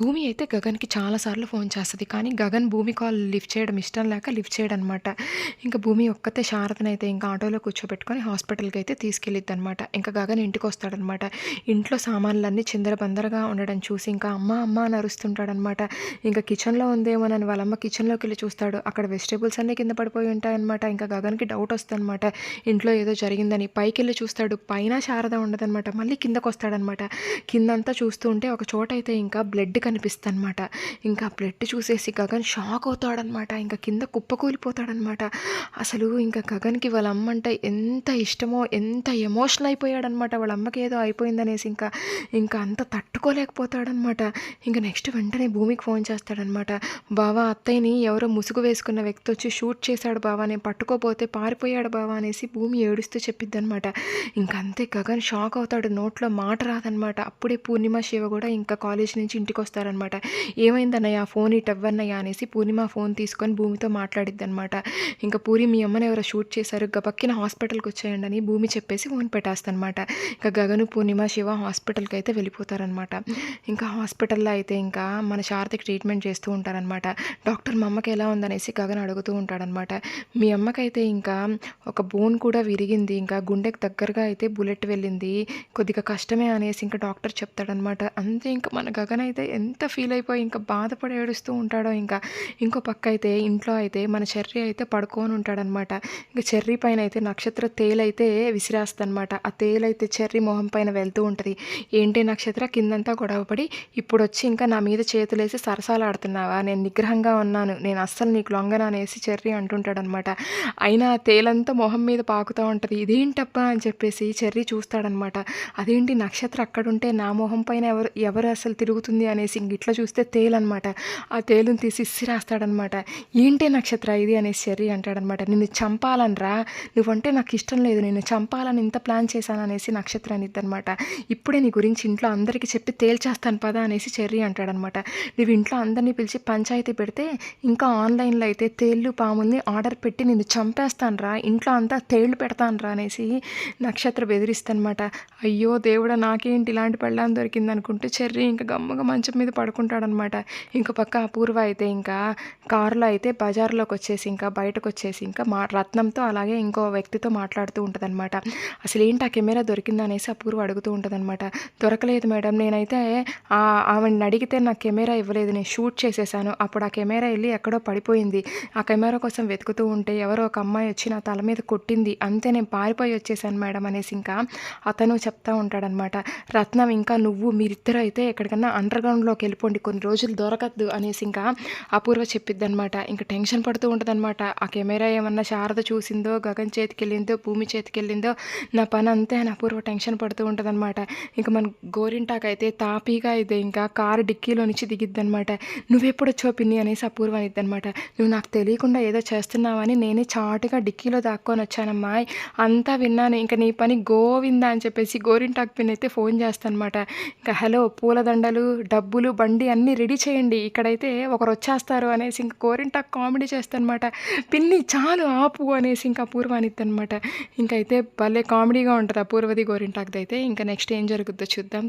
భూమి అయితే గగన్‌కి చాలా సార్లు ఫోన్ చేస్తుంది కానీ గగన్ భూమి కాల్ లిఫ్ట్ చేయడం ఇష్టం లేక లిఫ్ట్ చేయడనమాట. ఇంకా భూమి ఒక్కతే శారదనైతే ఇంకా ఆటోలో కూర్చోబెట్టుకొని హాస్పిటల్కి అయితే తీసుకెళ్ళిద్ది అనమాట ఇంకా గగన్ ఇంటికి వస్తాడనమాట ఇంట్లో సామాన్లన్నీ చిందరబందరగా ఉండడం చూసి ఇంకా అమ్మ, అమ్మ అని అరుస్తుంటాడనమాట. ఇంకా కిచెన్‌లో ఉందేమోనని వాళ్ళమ్మ కిచెన్లోకి వెళ్ళి చూస్తాడు. అక్కడ వెజిటేబుల్స్ అన్నీ కింద పడిపోయి ఉంటాయనమాట. ఇంకా గగన్‌కి డౌట్ వస్తుందన్నమాట ఇంట్లో ఏదో జరిగిందని. పైకి వెళ్ళి చూస్తాడు. పైన శారద ఉండదనమాట. మళ్ళీ కిందకొస్తాడనమాట. కిందంతా చూస్తూ ఉంటే ఒక చోట అయితే ఇంకా బ్లడ్ కనిపిస్తదనమాట. ఇంకా బ్లడ్ చూసేసి గగన్ షాక్ అవుతాడనమాట. ఇంకా కింద కుప్పకూలిపోతాడనమాట. అసలు ఇంకా గగన్‌కి వాళ్ళ అమ్మ అంటే ఎంత ఇష్టమో, ఎంత ఎమోషనల్ అయిపోయాడనమాట. వాళ్ళ అమ్మకి ఏదో అయిపోయిందనేసి ఇంకా, ఇంకా అంత తట్టుకోలేకపోతాడనమాట. ఇంక నెక్స్ట్ వెంటనే భూమికి ఫోన్ చేస్తాడనమాట. బావా అత్తయ్యని ఎవరో ముసుగు వేసుకున్న వ్యక్తి వచ్చి షూట్ చేశాడు బావా నేను పట్టుకోపోతే పారిపోయాడు బావా అనేసి భూమి ఏడుస్తూ చెప్పిద్దనమాట. ఇంకంతే గగన్ షాక్ అవుతాడు. నోట్లో మాట రాదనమాట. అప్పుడే పూర్ణిమ, శివ కూడా ఇంకా కాలేజీ నుంచి చేస్తారనమాట ఏమైందన్నయ్య ఫోన్ ఇటవ్వన్నయ్య అనేసి పూర్ణిమ ఫోన్ తీసుకొని భూమితో మాట్లాడిద్ది అనమాట ఇంకా పూరి మీ అమ్మని ఎవరో షూట్ చేశారు. గబక్కిన హాస్పిటల్‌కి వచ్చేయండి అని భూమి చెప్పేసి ఫోన్ పెట్టేస్తానమాట ఇంకా గగను, పూర్ణిమ, శివ హాస్పిటల్‌కి అయితే వెళ్ళిపోతారనమాట. ఇంకా హాస్పిటల్‌లో అయితే ఇంకా మన శారదకి ట్రీట్మెంట్ చేస్తూ ఉంటారనమాట. డాక్టర్ మా అమ్మకి ఎలా ఉందనేసి గగన్ అడుగుతూ ఉంటాడనమాట. మీ అమ్మకైతే ఇంకా ఒక బోన్ కూడా విరిగింది. ఇంకా గుండెకి దగ్గరగా అయితే బుల్లెట్ వెళ్ళింది. కొద్దిగా కష్టమే అనేసి ఇంకా డాక్టర్ చెప్తాడనమాట. అంతే ఇంకా మన గగన్ అయితే ఎంత ఫీల్ అయిపోయి ఇంకా బాధపడి ఏడుస్తూ ఉంటాడో ఇంకా. ఇంకో పక్క అయితే ఇంట్లో అయితే మన చెర్రీ అయితే పడుకొని ఉంటాడనమాట. ఇంక చెర్రీ పైన అయితే నక్షత్ర తేలైతే విసిరేస్తదనమాట. ఆ తేలైతే చెర్రీ మొహం పైన వెళ్తూ ఉంటుంది ఏంటి నక్షత్ర కిందంతా గొడవపడి ఇప్పుడు వచ్చి ఇంకా నా మీద చేతులేసి సరసాలాడుతున్నావా? నేను నిగ్రహంగా ఉన్నాను. నేను అస్సలు నీకు లొంగను అనేసి చెర్రీ అంటుంటాడనమాట. అయినా ఆ తేలంతా మొహం మీద పాకుతూ ఉంటుంది ఇదేంటబ్బా అని చెప్పేసి చెర్రీ చూస్తాడనమాట. అదేంటి నక్షత్ర అక్కడుంటే నా మొహం పైన ఎవరు ఎవరు అసలు తిరుగుతుంది అనేసి ఇంగిట్లా చూస్తే తేలనమాట. ఆ తేలుని తీసి ఇసిరేస్తాడనమాట. ఏంటి నక్షత్ర ఇది అనేసి చెర్రీ అంటాడనమాట. నిన్ను చంపాలనిరా నువ్వంటే నాకు ఇష్టం లేదు. నేను చంపాలని ఇంత ప్లాన్ చేశాను అనేసి నక్షత్ర అనిద్దనమాట. ఇప్పుడే నీ గురించి ఇంట్లో అందరికీ చెప్పి తేల్చేస్తాను పదా అనేసి చెర్రీ అంటాడనమాట. నువ్వు ఇంట్లో అందరిని పిలిచి పంచాయతీ పెడితే ఇంకా ఆన్‌లైన్‌లో అయితే తేళ్ళు, పాముల్ని ఆర్డర్ పెట్టి నిన్ను చంపేస్తానురా. ఇంట్లో అంతా తేళ్ళు పెడతానురా అనేసి నక్షత్ర బెదిరిస్తానమాట అయ్యో దేవుడా! నాకేంటి ఇలాంటి పెళ్ళాం దొరికిందనుకుంటే చెర్రీ ఇంకా గమ్మగా మంచం మీద పడుకుంటాడనమాట. ఇంకో పక్క అపూర్వ అయితే ఇంకా కారులో అయితే బజార్లోకి వచ్చేసి ఇంకా బయటకొచ్చేసి ఇంకా మా రత్నంతో అలాగే ఇంకో వ్యక్తితో మాట్లాడుతూ ఉంటుందన్నమాట అసలు ఏంటి ఆ కెమెరా దొరికిందనేసి అపూర్వ అడుగుతూ ఉంటదనమాట. దొరకలేదు మేడం. నేనైతే ఆవిడని అడిగితే నాకు కెమెరా ఇవ్వలేదు. నేను షూట్ చేసేసాను అప్పుడు ఆ కెమెరా వెళ్ళి ఎక్కడో పడిపోయింది. ఆ కెమెరా కోసం వెతుకుతూ ఉంటే ఎవరో ఒక అమ్మాయి వచ్చి నా తల మీద కొట్టింది. అంతే నేను పారిపోయి వచ్చేసాను మేడం అనేసి ఇంకా అతను చెప్తా ఉంటాడనమాట. రత్నం ఇంకా నువ్వు మీరిద్దరూ అయితే ఎక్కడికన్నా అండర్‌గ్రౌండ్‌లోకి వెళ్ళిపోండి. కొన్ని రోజులు దొరకద్దు అనేసి ఇంకా అపూర్వ చెప్పిద్దనమాట. ఇంక టెన్షన్ పడుతూ ఉంటదనమాట. ఆ కెమెరా ఏమన్నా శారద చూసిందో, గగన్ చేతికెళ్ళిందో, భూమి చేతికెళ్ళిందో నా పని అంతే అని అపూర్వ టెన్షన్ పడుతూ ఉంటదనమాట. ఇంక మన గోరింటాకు అయితే తాపీగా అయితే ఇంకా కారు డిక్కీలో నుంచి దిగిద్దనమాట. నువ్వెప్పుడొచ్చావు పిన్ని అనేసి అపూర్వ అనిద్దనమాట. నువ్వు నాకు తెలియకుండా ఏదో చేస్తున్నావని నేనే చాటుగా డిక్కీలో దాక్కొని వచ్చానమ్మా అంతా విన్నాను. ఇంక నీ పని గోవిందా అని చెప్పేసి గోరింటాకు పిన్ అయితే ఫోన్ చేస్తానమాట ఇంకా హలో పూలదండలు, డబ్బులు, బండి అన్నీ రెడీ చేయండి. ఇక్కడైతే ఒకరు వచ్చేస్తారు అనేసి ఇంక గోరింటాకు కామెడీ చేస్తానమాట పిన్ని చాలు ఆపు అనేసి ఇంకా అపూర్వ అనిద్దనమాట. ఇంకైతే భలే కామెడీగా ఉంటుంది అపూర్వది, గోరింటాకుదైతే. ఇంక నెక్స్ట్ ఏం జరుగుద్దో చూద్దాం.